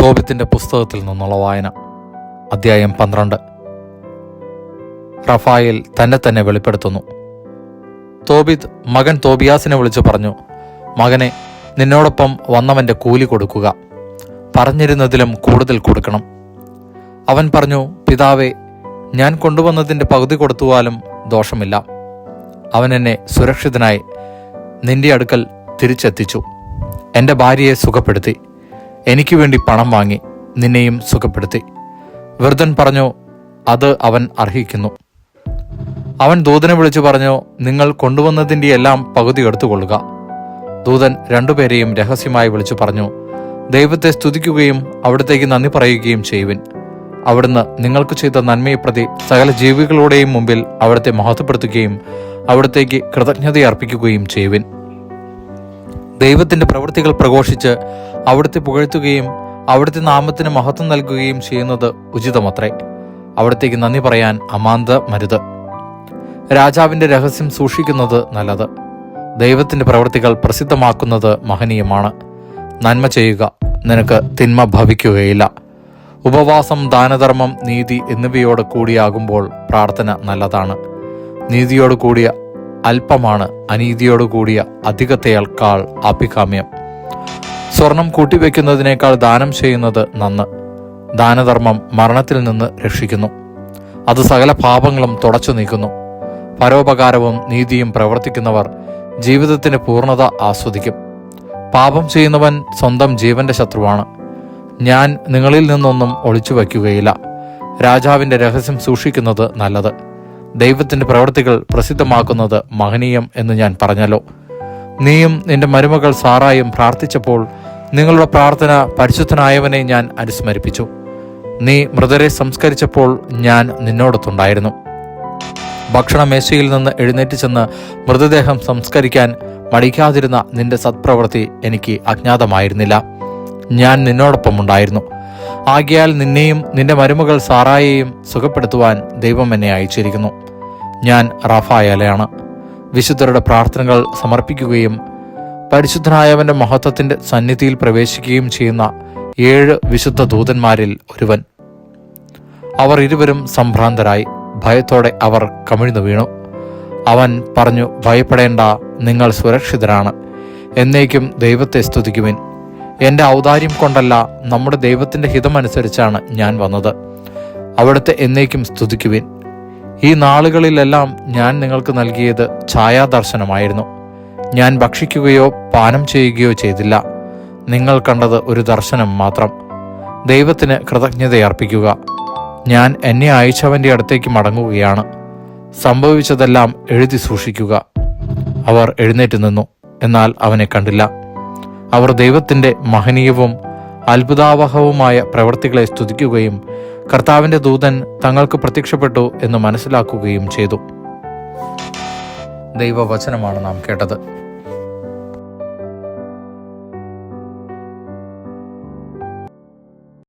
തോബിത്തിന്റെ പുസ്തകത്തിൽ നിന്നുള്ള വായന അധ്യായം പന്ത്രണ്ട്. റഫായേൽ തന്നെ തന്നെ വെളിപ്പെടുത്തുന്നു. തോബിത് മകൻ തോബിയാസിനെ വിളിച്ചു പറഞ്ഞു മകനെ നിന്നോടൊപ്പം വന്നവന്റെ കൂലി കൊടുക്കുക. പറഞ്ഞിരുന്നതിലും കൂടുതൽ കൊടുക്കണം. അവൻ പറഞ്ഞു പിതാവേ ഞാൻ കൊണ്ടുവന്നതിന്റെ പകുതി കൊടുത്തുവാലും ദോഷമില്ല. അവൻ എന്നെ സുരക്ഷിതനായി നിന്റെ അടുക്കൽ തിരിച്ചെത്തിച്ചു. എന്റെ ഭാര്യയെ സുഖപ്പെടുത്തി. എനിക്ക് വേണ്ടി പണം വാങ്ങി നിന്നെയും സുഖപ്പെടുത്തി. വൃദ്ധൻ പറഞ്ഞു അത് അവൻ അർഹിക്കുന്നു. അവൻ ദൂതനെ വിളിച്ചു പറഞ്ഞു നിങ്ങൾ കൊണ്ടുവന്നതിന്റെ എല്ലാം പകുതി എടുത്തുകൊള്ളുക. ദൂതൻ രണ്ടുപേരെയും രഹസ്യമായി വിളിച്ചു പറഞ്ഞു ദൈവത്തെ സ്തുതിക്കുകയും അവിടത്തേക്ക് നന്ദി പറയുകയും ചെയ്യുവിൻ. അവിടുന്ന് നിങ്ങൾക്ക് ചെയ്ത നന്മയെ പ്രതി സകല ജീവികളുടെയും മുമ്പിൽ അവിടുത്തെ മഹത്വപ്പെടുത്തുകയും അവിടത്തേക്ക് കൃതജ്ഞതയർപ്പിക്കുകയും ചെയ്യുവിൻ. ദൈവത്തിന്റെ പ്രവൃത്തികൾ പ്രഘോഷിച്ച് അവിടുത്തെ പുകഴ്ത്തുകയും അവിടുത്തെ നാമത്തിന് മഹത്വം നൽകുകയും ചെയ്യുന്നത് ഉചിതമത്രേ. അവിടത്തേക്ക് നന്ദി പറയാൻ അമാന്ത മരുത്. രാജാവിന്റെ രഹസ്യം സൂക്ഷിക്കുന്നത് നല്ലത്. ദൈവത്തിന്റെ പ്രവൃത്തികൾ പ്രസിദ്ധമാക്കുന്നത് മഹനീയമാണ്. നന്മ ചെയ്യുക നിനക്ക് തിന്മ ഭവിക്കുകയില്ല. ഉപവാസം ദാനധർമ്മം നീതി എന്നിവയോട് കൂടിയാകുമ്പോൾ പ്രാർത്ഥന നല്ലതാണ്. നീതിയോട് കൂടിയ അല്പമാണ് അനീതിയോടുകൂടിയ കൂടിയ അധികത്തെയേക്കാൾ അഭികാമ്യം സ്വർണം കൂട്ടിവെക്കുന്നതിനേക്കാൾ ദാനം ചെയ്യുന്നത് നന്ന്. ദാനധർമ്മം മരണത്തിൽ നിന്ന് രക്ഷിക്കുന്നു. അത് സകല പാപങ്ങളും തുടച്ചു നീക്കുന്നു. പരോപകാരവും നീതിയും പ്രവർത്തിക്കുന്നവർ ജീവിതത്തിന് പൂർണത ആസ്വദിക്കും. പാപം ചെയ്യുന്നവൻ സ്വന്തം ജീവന്റെ ശത്രുവാണ്. ഞാൻ നിങ്ങളിൽ നിന്നൊന്നും ഒളിച്ചു വയ്ക്കുകയില്ല രാജാവിന്റെ രഹസ്യം സൂക്ഷിക്കുന്നത് നല്ലത്. ദൈവത്തിന്റെ പ്രവൃത്തികൾ പ്രസിദ്ധമാക്കുന്നത് മഹനീയം എന്ന് ഞാൻ പറഞ്ഞല്ലോ. നീയും നിന്റെ മരുമകൾ സാറായും പ്രാർത്ഥിച്ചപ്പോൾ നിങ്ങളുടെ പ്രാർത്ഥന പരിശുദ്ധനായവനെ ഞാൻ അനുസ്മരിപ്പിച്ചു. നീ മൃതരെ സംസ്കരിച്ചപ്പോൾ ഞാൻ നിന്നോടൊത്തുണ്ടായിരുന്നു. ഭക്ഷണമേശയിൽ നിന്ന് എഴുന്നേറ്റ് ചെന്ന് മൃതദേഹം സംസ്കരിക്കാൻ മടിക്കാതിരുന്ന നിന്റെ സത്പ്രവൃത്തി എനിക്ക് അജ്ഞാതമായിരുന്നില്ല. ഞാൻ നിന്നോടൊപ്പം ഉണ്ടായിരുന്നു ആകിയാൽ നിന്നെയും നിന്റെ മരുമകൾ സാറായെയും സുഖപ്പെടുത്തുവാൻ ദൈവം എന്നെ അയച്ചിരിക്കുന്നു. ഞാൻ റാഫായാലയാണ്. വിശുദ്ധരുടെ പ്രാർത്ഥനകൾ സമർപ്പിക്കുകയും പരിശുദ്ധനായവന്റെ മഹത്വത്തിന്റെ സന്നിധിയിൽ പ്രവേശിക്കുകയും ചെയ്യുന്ന ഏഴ് വിശുദ്ധ ദൂതന്മാരിൽ ഒരുവൻ. അവർ ഇരുവരും സംഭ്രാന്തരായി. ഭയത്തോടെ അവർ കമിഴ്ന്നു വീണു. അവൻ പറഞ്ഞു ഭയപ്പെടേണ്ട നിങ്ങൾ സുരക്ഷിതരാണ്. എന്നേക്കും ദൈവത്തെ സ്തുതിക്കുവിൻ. എന്റെ ഔദാര്യം കൊണ്ടല്ല നമ്മുടെ ദൈവത്തിന്റെ ഹിതമനുസരിച്ചാണ് ഞാൻ വന്നത്. അവിടുത്തെ എന്നേക്കും സ്തുതിക്കുവിൻ. ഈ നാളുകളിലെല്ലാം ഞാൻ നിങ്ങൾക്ക് നൽകിയത് ഛായാദർശനമായിരുന്നു. ഞാൻ ഭക്ഷിക്കുകയോ പാനം ചെയ്യുകയോ ചെയ്തില്ല. നിങ്ങൾ കണ്ടത് ഒരു ദർശനം മാത്രം. ദൈവത്തിന് കൃതജ്ഞതയർപ്പിക്കുക. ഞാൻ എന്നെ അയച്ചവന്റെ അടുത്തേക്ക് മടങ്ങുകയാണ്. സംഭവിച്ചതെല്ലാം എഴുതി സൂക്ഷിക്കുക. അവർ എഴുന്നേറ്റ് നിന്നു. എന്നാൽ അവനെ കണ്ടില്ല. അവർ ദൈവത്തിന്റെ മഹനീയവും അത്ഭുതാവഹവുമായ പ്രവൃത്തികളെ സ്തുതിക്കുകയും കർത്താവിന്റെ ദൂതൻ തങ്ങൾക്ക് പ്രത്യക്ഷപ്പെട്ടു എന്ന് മനസ്സിലാക്കുകയും ചെയ്തു. ദൈവവചനമാണ് നാം കേട്ടത്.